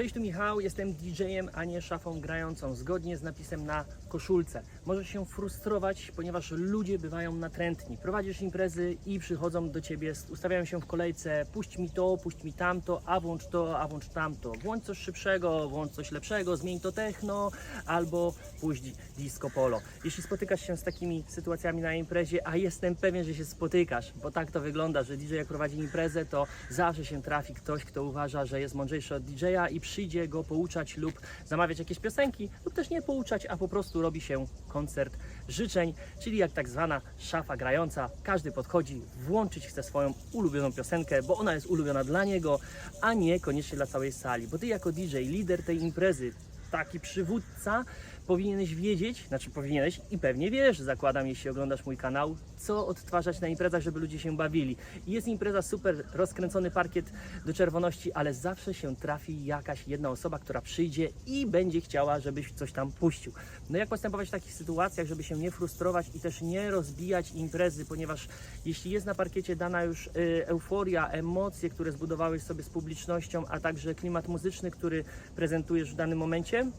Cześć, tu Michał, jestem DJ-em, a nie szafą grającą, zgodnie z napisem na koszulce. Możesz się frustrować, ponieważ ludzie bywają natrętni. Prowadzisz imprezy i przychodzą do ciebie, ustawiają się w kolejce, puść mi to, puść mi tamto, a włącz to, a włącz tamto. Włącz coś szybszego, włącz coś lepszego, zmień to techno, albo puść disco polo. Jeśli spotykasz się z takimi sytuacjami na imprezie, a jestem pewien, że się spotykasz, bo tak to wygląda, że DJ jak prowadzi imprezę, to zawsze się trafi ktoś, kto uważa, że jest mądrzejszy od DJ-a i przyjdzie go pouczać lub zamawiać jakieś piosenki, lub też nie pouczać, a po prostu robi się koncert życzeń, czyli jak tak zwana szafa grająca. Każdy podchodzi, włączyć chce swoją ulubioną piosenkę, bo ona jest ulubiona dla niego, a nie koniecznie dla całej sali. Bo ty jako DJ, lider tej imprezy, taki przywódca, powinieneś wiedzieć, znaczy powinieneś i pewnie wiesz, zakładam, jeśli oglądasz mój kanał, co odtwarzać na imprezach, żeby ludzie się bawili. Jest impreza super, rozkręcony parkiet do czerwoności, ale zawsze się trafi jakaś jedna osoba, która przyjdzie i będzie chciała, żebyś coś tam puścił. No jak postępować w takich sytuacjach, żeby się nie frustrować i też nie rozbijać imprezy, ponieważ jeśli jest na parkiecie dana już y, euforia, emocje, które zbudowałeś sobie z publicznością, a także klimat muzyczny, który prezentujesz w danym momencie,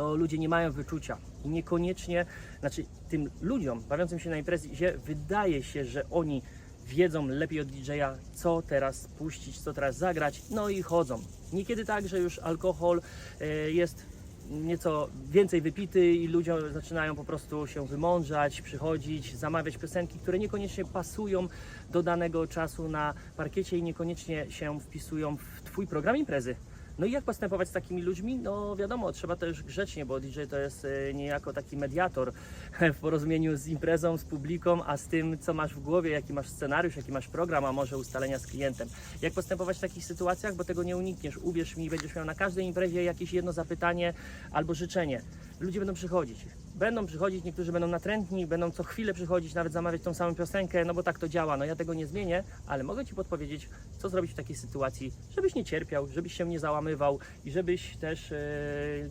to ludzie nie mają wyczucia i niekoniecznie, znaczy tym ludziom bawiącym się na imprezie wydaje się, że oni wiedzą lepiej od DJ-a, co teraz puścić, co teraz zagrać, no i chodzą. Niekiedy tak, że już alkohol e, jest nieco więcej wypity i ludzie zaczynają po prostu się wymądrzać, przychodzić, zamawiać piosenki, które niekoniecznie pasują do danego czasu na parkiecie i niekoniecznie się wpisują w Twój program imprezy. No i jak postępować z takimi ludźmi? No wiadomo, trzeba też grzecznie, bo DJ to jest e, niejako taki mediator w porozumieniu z imprezą, z publiką, a z tym, co masz w głowie, jaki masz scenariusz, jaki masz program, a może ustalenia z klientem. Jak postępować w takich sytuacjach, bo tego nie unikniesz. Uwierz mi, będziesz miał na każdej imprezie jakieś jedno zapytanie albo życzenie. Ludzie będą przychodzić. Będą przychodzić, niektórzy będą natrętni, będą co chwilę przychodzić, nawet zamawiać tą samą piosenkę, no bo tak to działa. No ja tego nie zmienię, ale mogę Ci podpowiedzieć, co zrobić w takiej sytuacji, żebyś nie cierpiał, żebyś się nie załamywał i żebyś też, e,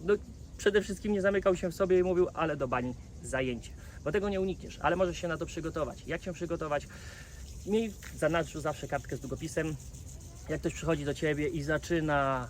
no przede wszystkim nie zamykał się w sobie i mówił, ale do bani zajęcie. Bo tego nie unikniesz, ale możesz się na to przygotować. Jak się przygotować? Miej w zanadrzu zawsze kartkę z długopisem. Jak ktoś przychodzi do Ciebie i zaczyna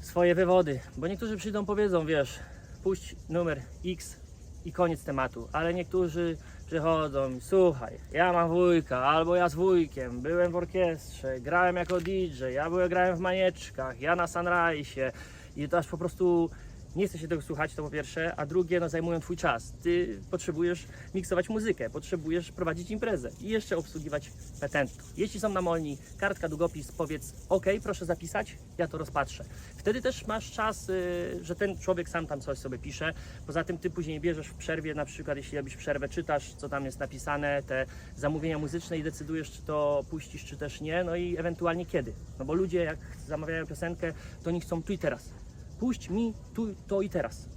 swoje wywody, bo niektórzy przyjdą, powiedzą, wiesz, puść numer X i koniec tematu, ale niektórzy przychodzą słuchaj, ja mam wujka, albo ja z wujkiem, byłem w orkiestrze, grałem jako DJ, ja byłem, grałem w manieczkach, ja na Sunrise i to aż po prostu nie chce się tego słuchać, to po pierwsze, a drugie, no zajmują Twój czas. Ty potrzebujesz miksować muzykę, potrzebujesz prowadzić imprezę i jeszcze obsługiwać petentów. Jeśli są na molni, kartka, długopis, powiedz OK, proszę zapisać, ja to rozpatrzę. Wtedy też masz czas, y, że ten człowiek sam tam coś sobie pisze. Poza tym ty później bierzesz w przerwie, na przykład jeśli robisz przerwę, czytasz, co tam jest napisane, te zamówienia muzyczne i decydujesz, czy to puścisz, czy też nie, no i ewentualnie kiedy. No bo ludzie, jak zamawiają piosenkę, to oni chcą tu i teraz puść mi tu, to i teraz.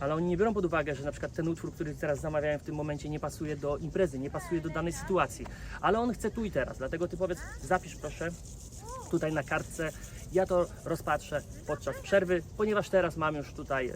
Ale oni nie biorą pod uwagę, że na przykład ten utwór, który teraz zamawiają w tym momencie nie pasuje do imprezy, nie pasuje do danej sytuacji. Ale on chce tu i teraz, dlatego ty powiedz, zapisz proszę tutaj na kartce, ja to rozpatrzę podczas przerwy, ponieważ teraz mam już tutaj e,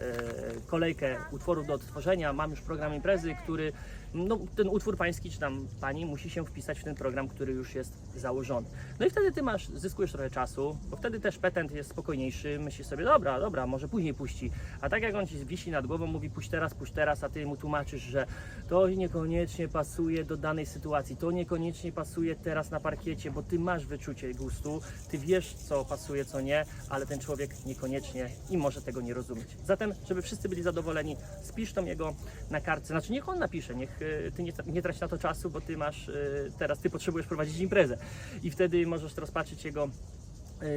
kolejkę utworów do odtworzenia, mam już program imprezy, który, no ten utwór pański czy tam pani musi się wpisać w ten program, który już jest założony. No i wtedy ty masz, zyskujesz trochę czasu, bo wtedy też petent jest spokojniejszy, myślisz sobie, dobra, dobra, może później puści. A tak jak on ci wisi nad głową, mówi puść teraz, puść teraz, a ty mu tłumaczysz, że to niekoniecznie pasuje do danej sytuacji, to niekoniecznie pasuje teraz na parkiecie, bo ty masz wyczucie gustu, ty wiesz co pasuje, co nie, ale ten człowiek niekoniecznie i może tego nie rozumieć. Zatem, żeby wszyscy byli zadowoleni, spisz tą jego na kartce, znaczy niech on napisze, niech e, ty nie, nie na to czasu, bo ty masz e, teraz, ty potrzebujesz prowadzić imprezę i wtedy możesz rozpatrzyć jego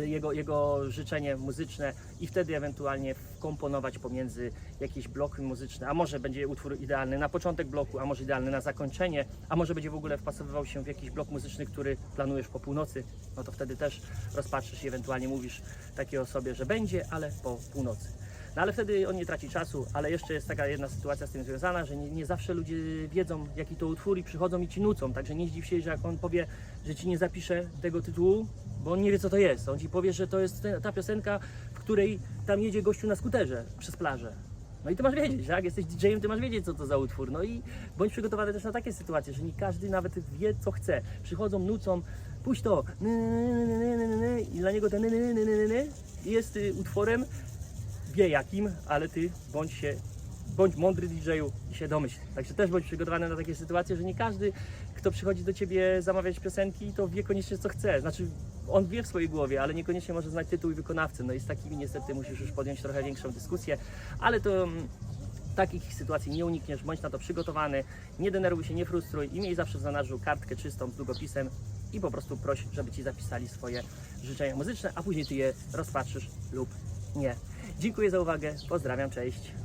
jego, jego życzenie muzyczne i wtedy ewentualnie wkomponować pomiędzy jakieś bloki muzyczne, a może będzie utwór idealny na początek bloku, a może idealny na zakończenie, a może będzie w ogóle wpasowywał się w jakiś blok muzyczny, który planujesz po północy, no to wtedy też rozpatrzysz i ewentualnie mówisz takiej osobie, że będzie, ale po północy. No ale wtedy on nie traci czasu, ale jeszcze jest taka jedna sytuacja z tym związana, że nie, nie zawsze ludzie wiedzą jaki to utwór i przychodzą i ci nucą, także nie zdziw się, że jak on powie, że ci nie zapisze tego tytułu, bo on nie wie co to jest. On ci powie, że to jest ta piosenka, w której tam jedzie gościu na skuterze przez plażę. No i ty masz wiedzieć, tak? Jesteś DJ-em, ty masz wiedzieć, co to za utwór. No i bądź przygotowany też na takie sytuacje, że nie każdy nawet wie, co chce. Przychodzą, nucą, puść to, i dla niego ten jest y, utworem, wie jakim, ale ty bądź się, bądź mądry DJ-u i się domyśl. Także też bądź przygotowany na takie sytuacje, że nie każdy, kto przychodzi do ciebie zamawiać piosenki, to wie koniecznie co chce. Znaczy, on wie w swojej głowie, ale niekoniecznie może znać tytuł i wykonawcę. No i z takimi niestety musisz już podjąć trochę większą dyskusję, ale to mm, takich sytuacji nie unikniesz, bądź na to przygotowany, nie denerwuj się, nie frustruj i miej zawsze w zanadrzu kartkę czystą z długopisem i po prostu proś, żeby Ci zapisali swoje życzenia muzyczne, a później Ty je rozpatrzysz lub nie. Dziękuję za uwagę, pozdrawiam, cześć.